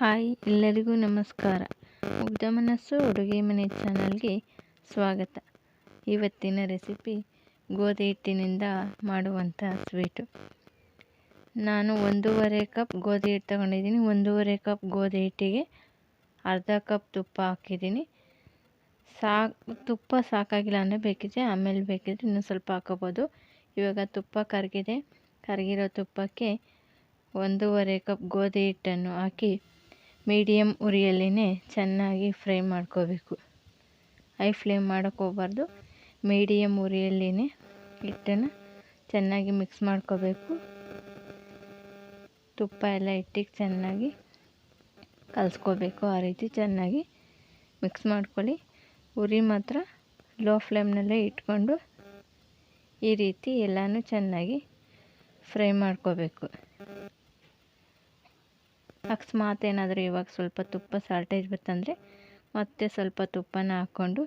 Hi, ಎಲ್ಲರಿಗೂ ನಮಸ್ಕಾರ. ಮುಗ್ಧ ಮನಸ್ಸು ಅಡುಗೆ ಮನೆ ಚಾನಲ್ಗೆ ಸ್ವಾಗತ. ಇವತ್ತಿನ ರೆಸಿಪಿ ಗೋಧಿ ಹಿಟ್ಟಿನಿಂದ ಮಾಡುವಂಥ ಸ್ವೀಟು. ನಾನು ಒಂದೂವರೆ ಕಪ್ ಗೋಧಿ ಹಿಟ್ಟು ತಗೊಂಡಿದ್ದೀನಿ. ಒಂದೂವರೆ ಕಪ್ ಗೋಧಿ ಹಿಟ್ಟಿಗೆ ಅರ್ಧ ಕಪ್ ತುಪ್ಪ ಹಾಕಿದ್ದೀನಿ. ಸಾಕು, ತುಪ್ಪ ಸಾಕಾಗಿಲ್ಲ ಅಂದರೆ ಬೇಕಿದ್ರೆ ಆಮೇಲೆ ಬೇಕಿದ್ರೆ ಇನ್ನೂ ಸ್ವಲ್ಪ ಹಾಕೋಬೋದು. ಇವಾಗ ತುಪ್ಪ ಕರಗಿದೆ. ಕರಗಿರೋ ತುಪ್ಪಕ್ಕೆ ಒಂದೂವರೆ ಕಪ್ ಗೋಧಿ ಹಿಟ್ಟನ್ನು ಹಾಕಿ ಮೀಡಿಯಮ್ ಉರಿಯಲ್ಲೇ ಚೆನ್ನಾಗಿ ಫ್ರೈ ಮಾಡ್ಕೋಬೇಕು. ಹೈ ಫ್ಲೇಮ್ ಮಾಡೋಕ್ಕೆ ಹೋಗ್ಬಾರ್ದು. ಮೀಡಿಯಮ್ ಉರಿಯಲ್ಲೇ ಹಿಟ್ಟನ್ನು ಚೆನ್ನಾಗಿ ಮಿಕ್ಸ್ ಮಾಡ್ಕೋಬೇಕು. ತುಪ್ಪ ಎಲ್ಲ ಹಿಟ್ಟಿಗೆ ಚೆನ್ನಾಗಿ ಕಲಸ್ಕೋಬೇಕು. ಆ ರೀತಿ ಚೆನ್ನಾಗಿ ಮಿಕ್ಸ್ ಮಾಡ್ಕೊಳ್ಳಿ. ಉರಿ ಮಾತ್ರ ಲೋ ಫ್ಲೇಮ್ನಲ್ಲೇ ಇಟ್ಕೊಂಡು ಈ ರೀತಿ ಎಲ್ಲನೂ ಚೆನ್ನಾಗಿ ಫ್ರೈ ಮಾಡ್ಕೋಬೇಕು. ಅಕಸ್ಮಾತ್ ಏನಾದರೂ ಇವಾಗ ಸ್ವಲ್ಪ ತುಪ್ಪ ಸಾಲ್ಟೇಜ್ ಬರ್ತಂದರೆ ಮತ್ತೆ ಸ್ವಲ್ಪ ತುಪ್ಪನ ಹಾಕ್ಕೊಂಡು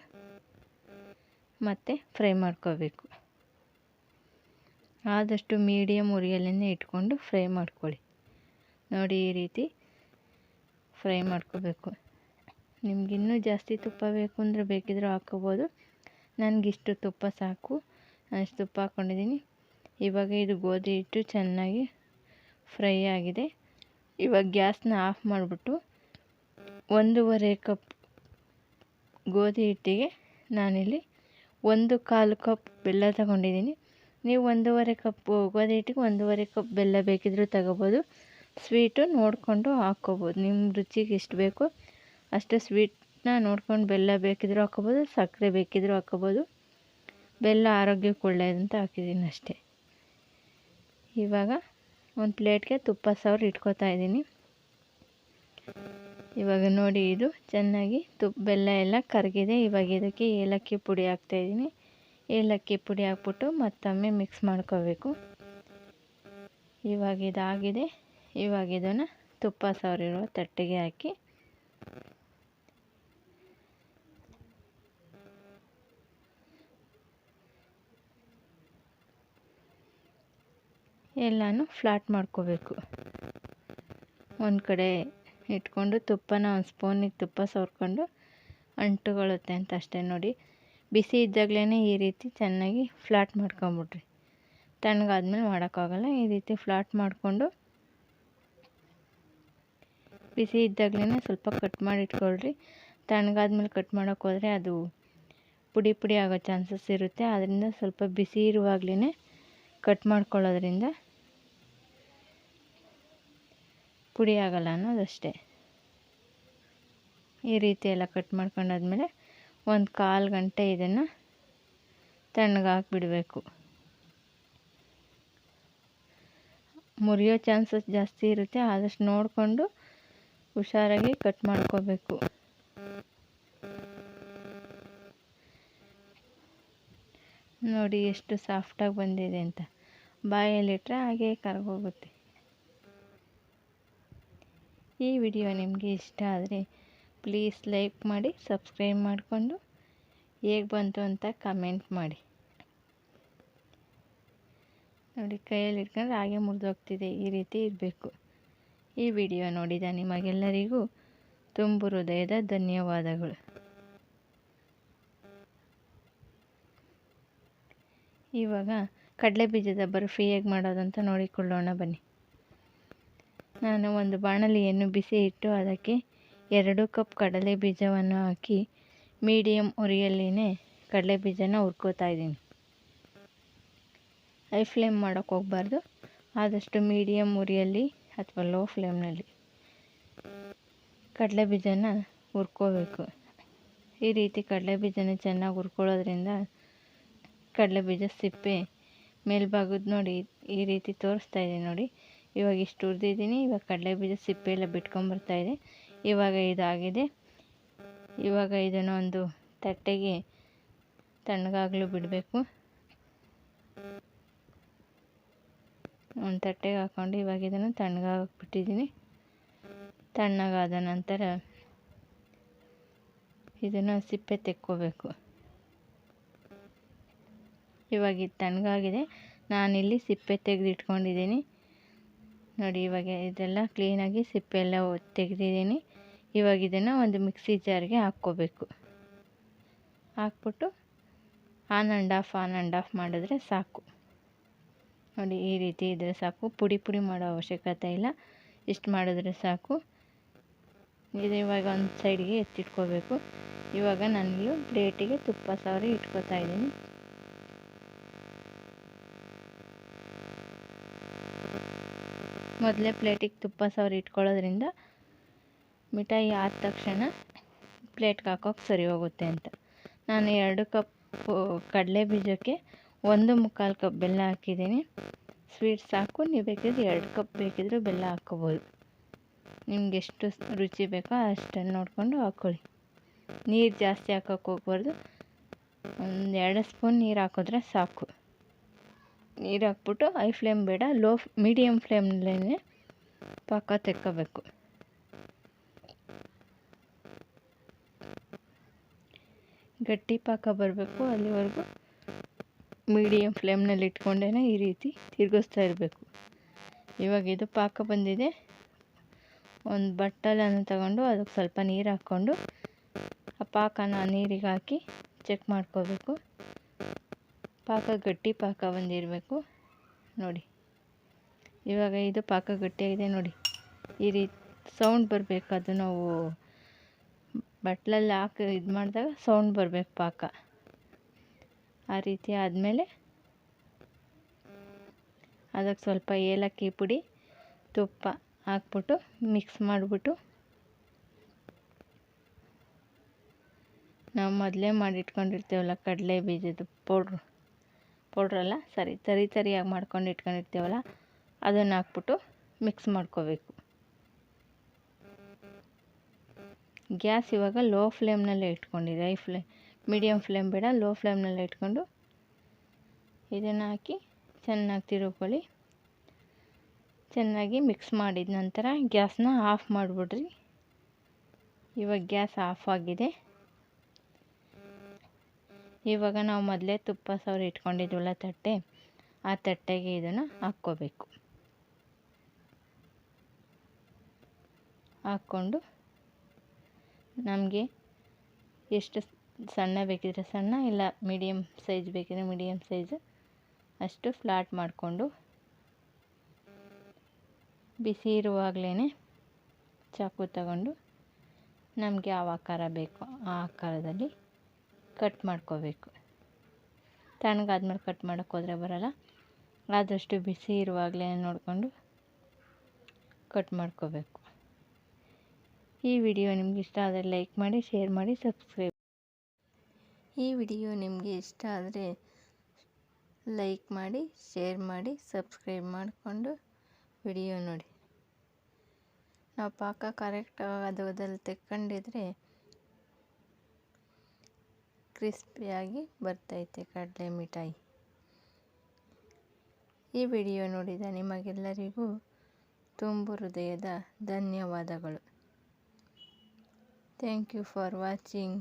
ಮತ್ತೆ ಫ್ರೈ ಮಾಡ್ಕೋಬೇಕು. ಆದಷ್ಟು ಮೀಡಿಯಮ್ ಉರಿಯಲ್ಲೇ ಇಟ್ಕೊಂಡು ಫ್ರೈ ಮಾಡ್ಕೊಳ್ಳಿ. ನೋಡಿ ಈ ರೀತಿ ಫ್ರೈ ಮಾಡ್ಕೋಬೇಕು. ನಿಮಗಿನ್ನೂ ಜಾಸ್ತಿ ತುಪ್ಪ ಬೇಕು ಅಂದರೆ ಬೇಕಿದ್ರೂ ಹಾಕ್ಕೋಬೋದು. ನನಗಿಷ್ಟು ತುಪ್ಪ ಸಾಕು. ಅಷ್ಟು ತುಪ್ಪ ಹಾಕ್ಕೊಂಡಿದ್ದೀನಿ ಇವಾಗ ಇದು ಗೋಧಿ ಹಿಟ್ಟು ಚೆನ್ನಾಗಿ ಫ್ರೈ ಆಗಿದೆ. ಇವಾಗ ಗ್ಯಾಸ್ನ ಆಫ್ ಮಾಡಿಬಿಟ್ಟು ಒಂದೂವರೆ ಕಪ್ ಗೋಧಿ ಹಿಟ್ಟಿಗೆ ನಾನಿಲ್ಲಿ ಒಂದು ಕಾಲು ಕಪ್ ಬೆಲ್ಲ ತಗೊಂಡಿದ್ದೀನಿ. ನೀವು ಒಂದೂವರೆ ಕಪ್ ಗೋಧಿ ಹಿಟ್ಟಿಗೆ ಒಂದೂವರೆ ಕಪ್ ಬೆಲ್ಲ ಬೇಕಿದ್ದರೂ ತಗೋಬೋದು. ಸ್ವೀಟು ನೋಡಿಕೊಂಡು ಹಾಕ್ಕೋಬೋದು. ನಿಮ್ಮ ರುಚಿಗೆ ಎಷ್ಟು ಬೇಕು ಅಷ್ಟು ಸ್ವೀಟ್ನ ನೋಡ್ಕೊಂಡು ಬೆಲ್ಲ ಬೇಕಿದ್ರೂ ಹಾಕ್ಕೋಬೋದು, ಸಕ್ಕರೆ ಬೇಕಿದ್ದರೂ ಹಾಕ್ಕೋಬೋದು. ಬೆಲ್ಲ ಆರೋಗ್ಯಕ್ಕೆ ಒಳ್ಳೆಯದಂತ ಹಾಕಿದ್ದೀನಿ ಅಷ್ಟೇ. ಇವಾಗ ಒಂದು ಪ್ಲೇಟ್ಗೆ ತುಪ್ಪ ಸಾರು ಇಟ್ಕೋತಾ ಇದ್ದೀನಿ. ಇವಾಗ ನೋಡಿ ಇದು ಚೆನ್ನಾಗಿ ತುಪ್ಪ ಬೆಲ್ಲ ಎಲ್ಲ ಕರಗಿದೆ. ಇವಾಗ ಇದಕ್ಕೆ ಏಲಕ್ಕಿ ಪುಡಿ ಹಾಕ್ತಾಯಿದ್ದೀನಿ ಏಲಕ್ಕಿ ಪುಡಿ ಹಾಕ್ಬಿಟ್ಟು ಮತ್ತೊಮ್ಮೆ ಮಿಕ್ಸ್ ಮಾಡ್ಕೋಬೇಕು. ಇವಾಗ ಇದಾಗಿದೆ. ಇವಾಗ ಇದನ್ನು ತುಪ್ಪ ಸವರಿರೋ ತಟ್ಟೆಗೆ ಹಾಕಿ ಎಲ್ಲನೂ ಫ್ಲಾಟ್ ಮಾಡ್ಕೋಬೇಕು. ಒಂದು ಕಡೆ ಇಟ್ಕೊಂಡು ತುಪ್ಪನ ಒಂದು ಸ್ಪೂನಿಗೆ ತುಪ್ಪ ಸವರ್ಕೊಂಡು ಅಂಟುಕೊಳ್ಳುತ್ತೆ ಅಂತ ಅಷ್ಟೇ ನೋಡಿ. ಬಿಸಿ ಇದ್ದಾಗಲೇ ಈ ರೀತಿ ಚೆನ್ನಾಗಿ ಫ್ಲಾಟ್ ಮಾಡ್ಕೊಂಬಿಡ್ರಿ. ತಣ್ಣಗಾದ್ಮೇಲೆ ಮಾಡೋಕ್ಕಾಗಲ್ಲ, ಈ ರೀತಿ ಫ್ಲಾಟ್ ಮಾಡಿಕೊಂಡು ಬಿಸಿ ಇದ್ದಾಗಲೇ ಸ್ವಲ್ಪ ಕಟ್ ಮಾಡಿ ಇಟ್ಕೊಳ್ರಿ ತಣ್ಣಗಾದ್ಮೇಲೆ ಕಟ್ ಮಾಡೋಕ್ಕೆ ಹೋದರೆ ಅದು ಪುಡಿ ಪುಡಿ ಆಗೋ ಚಾನ್ಸಸ್ ಇರುತ್ತೆ. ಅದರಿಂದ ಸ್ವಲ್ಪ ಬಿಸಿ ಇರುವಾಗಲೇ ಕಟ್ ಮಾಡ್ಕೊಳ್ಳೋದ್ರಿಂದ ಪುಡಿ ಆಗಲ್ಲ ಅನ್ನೋದಷ್ಟೇ ಈ ರೀತಿ ಎಲ್ಲ ಕಟ್ ಮಾಡ್ಕೊಂಡಾದ್ಮೇಲೆ ಒಂದು ಕಾಲು ಗಂಟೆ ಇದನ್ನು ತಣ್ಣಗಾಕಿಬಿಡಬೇಕು ಮುರಿಯೋ ಚಾನ್ಸಸ್ ಜಾಸ್ತಿ ಇರುತ್ತೆ, ಆದಷ್ಟು ನೋಡಿಕೊಂಡು ಹುಷಾರಾಗಿ ಕಟ್ ಮಾಡ್ಕೋಬೇಕು. ನೋಡಿ ಎಷ್ಟು ಸಾಫ್ಟಾಗಿ ಬಂದಿದೆ ಅಂತ. ಬಾಯಲ್ಲಿಟ್ಟರೆ ಹಾಗೆ ಕರಗೋಗುತ್ತೆ. ಈ ವಿಡಿಯೋ ನಿಮಗೆ ಇಷ್ಟ ಆದರೆ ಪ್ಲೀಸ್ ಲೈಕ್ ಮಾಡಿ ಸಬ್ಸ್ಕ್ರೈಬ್ ಮಾಡಿಕೊಂಡು ಹೇಗೆ ಬಂತು ಅಂತ ಕಮೆಂಟ್ ಮಾಡಿ. ನೋಡಿ, ಕೈಯಲ್ಲಿ ಇಟ್ಕೊಂಡ್ರೆ ಹಾಗೆ ಮುರಿದೋಗ್ತಿದೆ, ಈ ರೀತಿ ಇರಬೇಕು. ಈ ವಿಡಿಯೋ ನೋಡಿದ ನಿಮಗೆಲ್ಲರಿಗೂ ತುಂಬು ಹೃದಯದ ಧನ್ಯವಾದಗಳು. ಇವಾಗ ಕಡಲೆ ಬೀಜದ ಬರ್ಫಿ ಹೇಗೆ ಮಾಡೋದಂತ ನೋಡಿಕೊಳ್ಳೋಣ ಬನ್ನಿ. ನಾನು ಒಂದು ಬಾಣಲಿಯನ್ನು ಬಿಸಿ ಇಟ್ಟು ಅದಕ್ಕೆ ಎರಡು ಕಪ್ ಕಡಲೆ ಬೀಜವನ್ನು ಹಾಕಿ ಮೀಡಿಯಮ್ ಉರಿಯಲ್ಲಿನೇ ಕಡಲೆ ಬೀಜನ ಹುರ್ಕೋತಾ ಇದ್ದೀನಿ. ಹೈ ಫ್ಲೇಮ್ ಮಾಡೋಕ್ಕೆ ಹೋಗಬಾರ್ದು. ಆದಷ್ಟು ಮೀಡಿಯಮ್ ಉರಿಯಲ್ಲಿ ಅಥವಾ ಲೋ ಫ್ಲೇಮ್ನಲ್ಲಿ ಕಡಲೆ ಬೀಜನ ಹುರ್ಕೋಬೇಕು. ಈ ರೀತಿ ಕಡಲೆ ಬೀಜನ ಚೆನ್ನಾಗಿ ಹುರ್ಕೊಳ್ಳೋದ್ರಿಂದ ಕಡಲೆ ಬೀಜ ಸಿಪ್ಪೆ ಮೇಲ್ಭಾಗದ ನೋಡಿ ಈ ರೀತಿ ತೋರಿಸ್ತಾ ಇದೆ ನೋಡಿ. ಇವಾಗ ಇಷ್ಟು ಹುರಿದಿದ್ದೀನಿ ಇವಾಗ ಕಡಲೆ ಬೀಜ ಸಿಪ್ಪೆ ಎಲ್ಲ ಬಿಟ್ಕೊಂಬರ್ತಾಯಿದೆ ಇವಾಗ ಇದಾಗಿದೆ. ಇವಾಗ ಇದನ್ನು ಒಂದು ತಟ್ಟೆಗೆ ತಣ್ಣಗಾಗಲು ಬಿಡಬೇಕು. ಒಂದು ತಟ್ಟೆಗೆ ಹಾಕ್ಕೊಂಡು ಇವಾಗ ಇದನ್ನು ತಣ್ಣಗಾಕ್ಬಿಟ್ಟಿದ್ದೀನಿ ತಣ್ಣಗಾದ ನಂತರ ಇದನ್ನು ಸಿಪ್ಪೆ ತೆಕ್ಕೋಬೇಕು. ಇವಾಗ ಇದು ತಣ್ಣಗಾಗಿದೆ. ನಾನಿಲ್ಲಿ ಸಿಪ್ಪೆ ತೆಗೆದು ಇಟ್ಕೊಂಡಿದ್ದೀನಿ ನೋಡಿ, ಇವಾಗ ಇದೆಲ್ಲ ಕ್ಲೀನಾಗಿ ಸಿಪ್ಪೆ ಎಲ್ಲ ತೆಗೆದಿದ್ದೀನಿ. ಇವಾಗ ಇದನ್ನು ಒಂದು ಮಿಕ್ಸಿ ಜಾರ್ಗೆ ಹಾಕ್ಕೋಬೇಕು. ಹಾಕ್ಬಿಟ್ಟು on and off on and off ಮಾಡಿದ್ರೆ ಸಾಕು. ನೋಡಿ, ಈ ರೀತಿ ಇದ್ದರೆ ಸಾಕು. ಪುಡಿ ಪುಡಿ ಮಾಡೋ ಅವಶ್ಯಕತೆ ಇಲ್ಲ. ಇಷ್ಟು ಮಾಡಿದ್ರೆ ಸಾಕು. ಇದು ಇವಾಗ ಒಂದು ಸೈಡ್ಗೆ ಎತ್ತಿಟ್ಕೋಬೇಕು. ಇವಾಗ ನಾನು ಪ್ಲೇಟಿಗೆ ತುಪ್ಪ ಸವರಿ ಇಟ್ಕೋತಾ ಇದ್ದೀನಿ. ಮೊದಲೇ ಪ್ಲೇಟಿಗೆ ತುಪ್ಪ, ಸವರಿ ಇಟ್ಕೊಳ್ಳೋದ್ರಿಂದ ಮಿಠಾಯಿ ಆದ ತಕ್ಷಣ ಪ್ಲೇಟ್ಗೆ ಹಾಕೋಕೆ ಸರಿ ಹೋಗುತ್ತೆ ಅಂತ. ನಾನು ಎರಡು ಕಪ್ ಕಡಲೆ ಬೀಜಕ್ಕೆ ಒಂದು ಮುಕ್ಕಾಲು ಕಪ್ ಬೆಲ್ಲ ಹಾಕಿದ್ದೀನಿ. ಸ್ವೀಟ್ ಸಾಕು, ನೀವು ಬೇಕಿದ್ರೆ ಎರಡು ಕಪ್ ಬೇಕಿದ್ರೆ ಬೆಲ್ಲ ಹಾಕ್ಕೋಬೋದು. ನಿಮ್ಗೆ ಎಷ್ಟು ರುಚಿ ಬೇಕೋ ಅಷ್ಟನ್ನು ನೋಡಿಕೊಂಡು ಹಾಕ್ಕೊಳ್ಳಿ. ನೀರು ಜಾಸ್ತಿ ಹಾಕೋಕೆ ಹೋಗ್ಬಾರ್ದು. ಒಂದು ಎರಡು ಸ್ಪೂನ್ ನೀರು ಹಾಕಿದ್ರೆ ಸಾಕು. ನೀರು ಹಾಕ್ಬಿಟ್ಟು ಹೈ ಫ್ಲೇಮ್ ಬೇಡ, ಲೋ ಮೀಡಿಯಮ್ ಫ್ಲೇಮ್ನಲ್ಲೇ ಪಾಕ ತೆಕ್ಕೋಬೇಕು. ಗಟ್ಟಿ ಪಾಕ ಬರಬೇಕು ಅಲ್ಲಿವರೆಗೂ. ಮೀಡಿಯಮ್ ಫ್ಲೇಮ್ನಲ್ಲಿ ಇಟ್ಕೊಂಡೇ ಈ ರೀತಿ ತಿರುಗಿಸ್ತಾ ಇರಬೇಕು. ಇವಾಗ ಇದು ಪಾಕ ಬಂದಿದೆ. ಒಂದು ಬಟ್ಟಲನ್ನು ತಗೊಂಡು ಅದಕ್ಕೆ ಸ್ವಲ್ಪ ನೀರು ಹಾಕ್ಕೊಂಡು ಆ ಪಾಕನ ನೀರಿಗೆ ಹಾಕಿ ಚೆಕ್ ಮಾಡ್ಕೋಬೇಕು. ಪಾಕ, ಗಟ್ಟಿ ಪಾಕ ಬಂದಿರಬೇಕು ನೋಡಿ. ಇವಾಗ ಇದು ಪಾಕ ಗಟ್ಟಿಯಾಗಿದೆ, ನೋಡಿ. ಈ ರೀತಿ ಸೌಂಡ್ ಬರಬೇಕು ಅದು ನಾವು ಬಟ್ಲಲ್ಲಿ ಹಾಕಿ ಇದು ಮಾಡಿದಾಗ ಸೌಂಡ್ ಬರಬೇಕು ಪಾಕ. ಆ ರೀತಿ ಆದಮೇಲೆ ಅದಕ್ಕೆ ಸ್ವಲ್ಪ ಏಲಕ್ಕಿ ಪುಡಿ, ತುಪ್ಪ ಹಾಕ್ಬಿಟ್ಟು ಮಿಕ್ಸ್ ಮಾಡಿಬಿಟ್ಟು ನಾವು ಮೊದಲೇ ಮಾಡಿಟ್ಕೊಂಡಿರ್ತೀವಲ್ಲ ಕಡಲೆ ಬೀಜದ ಪೌಡ್ರು. ಪೌಡ್ರಲ್ಲ ಸರಿ ತರಿ ತರಿಯಾಗಿ ಮಾಡ್ಕೊಂಡು ಇಟ್ಕೊಂಡಿರ್ತೀವಲ್ಲ, ಅದನ್ನು ಹಾಕ್ಬಿಟ್ಟು ಮಿಕ್ಸ್ ಮಾಡ್ಕೋಬೇಕು. ಗ್ಯಾಸ್ ಇವಾಗ ಲೋ ಫ್ಲೇಮ್ನಲ್ಲೇ ಇಟ್ಕೊಂಡಿದೆ. ಐ ಫ್ಲೇಮ್ ಮೀಡಿಯಮ್ ಫ್ಲೇಮ್ ಬೇಡ, ಲೋ ಫ್ಲೇಮ್ನಲ್ಲೇ ಇಟ್ಕೊಂಡು ಇದನ್ನು ಹಾಕಿ ಚೆನ್ನಾಗಿ ತಿರುಕೊಳ್ಳಿ ಚೆನ್ನಾಗಿ ಮಿಕ್ಸ್ ಮಾಡಿದ ನಂತರ ಗ್ಯಾಸ್ನ ಆಫ್ ಮಾಡಿಬಿಡ್ರಿ. ಇವಾಗ ಗ್ಯಾಸ್ ಆಫ್ ಆಗಿದೆ. ಇವಾಗ ನಾವು ಮೊದಲೇ ತುಪ್ಪ, ಸವರಿ ಇಟ್ಕೊಂಡಿದ್ವಲ್ಲ ತಟ್ಟೆ, ಆ ತಟ್ಟೆಗೆ ಇದನ್ನು ಹಾಕ್ಕೋಬೇಕು. ಹಾಕ್ಕೊಂಡು ನಮಗೆ ಎಷ್ಟು ಸಣ್ಣ ಬೇಕಿದ್ರೆ ಸಣ್ಣ, ಇಲ್ಲ ಮೀಡಿಯಮ್ ಸೈಜ್ ಬೇಕಿದ್ರೆ ಮೀಡಿಯಮ್ ಸೈಜ್ ಅಷ್ಟು ಫ್ಲಾಟ್ ಮಾಡಿಕೊಂಡು ಬಿಸಿ ಇರುವಾಗಲೇ ಚಾಕು ತಗೊಂಡು ನಮಗೆ ಯಾವ ಆಕಾರ ಬೇಕು, ಆ ಆಕಾರದಲ್ಲಿ ಕಟ್ ಮಾಡ್ಕೋಬೇಕು. ತಣ್ಣಗಾದ್ಮೇಲೆ ಕಟ್ ಮಾಡೋಕ್ಕೋದ್ರೆ ಬರೋಲ್ಲ. ಆದಷ್ಟು ಬಿಸಿ ಇರುವಾಗಲೇ ನೋಡಿಕೊಂಡು ಕಟ್ ಮಾಡ್ಕೋಬೇಕು. ಈ ವಿಡಿಯೋ ನಿಮ್ಗೆ ಇಷ್ಟ ಆದರೆ ಲೈಕ್ ಮಾಡಿ, ಶೇರ್ ಮಾಡಿ, ಸಬ್ಸ್ಕ್ರೈಬ್ ಈ ವಿಡಿಯೋ ನಿಮಗೆ ಇಷ್ಟ ಆದರೆ ಲೈಕ್ ಮಾಡಿ, ಶೇರ್ ಮಾಡಿ, ಸಬ್ಸ್ಕ್ರೈಬ್ ಮಾಡಿಕೊಂಡು ವಿಡಿಯೋ ನೋಡಿ. ನಾವು ಪಾಕ ಕರೆಕ್ಟಾಗಿ ಅದು ಅದರಲ್ಲಿ ತೆಕ್ಕೊಂಡಿದ್ರೆ ಕ್ರಿಸ್ಪಿಯಾಗಿ ಬರ್ತೈತೆ ಕಡಲೆ ಮಿಠಾಯಿ. ಈ ವಿಡಿಯೋ ನೋಡಿದ ನಿಮಗೆಲ್ಲರಿಗೂ ತುಂಬು ಹೃದಯದ ಧನ್ಯವಾದಗಳು. Thank you for watching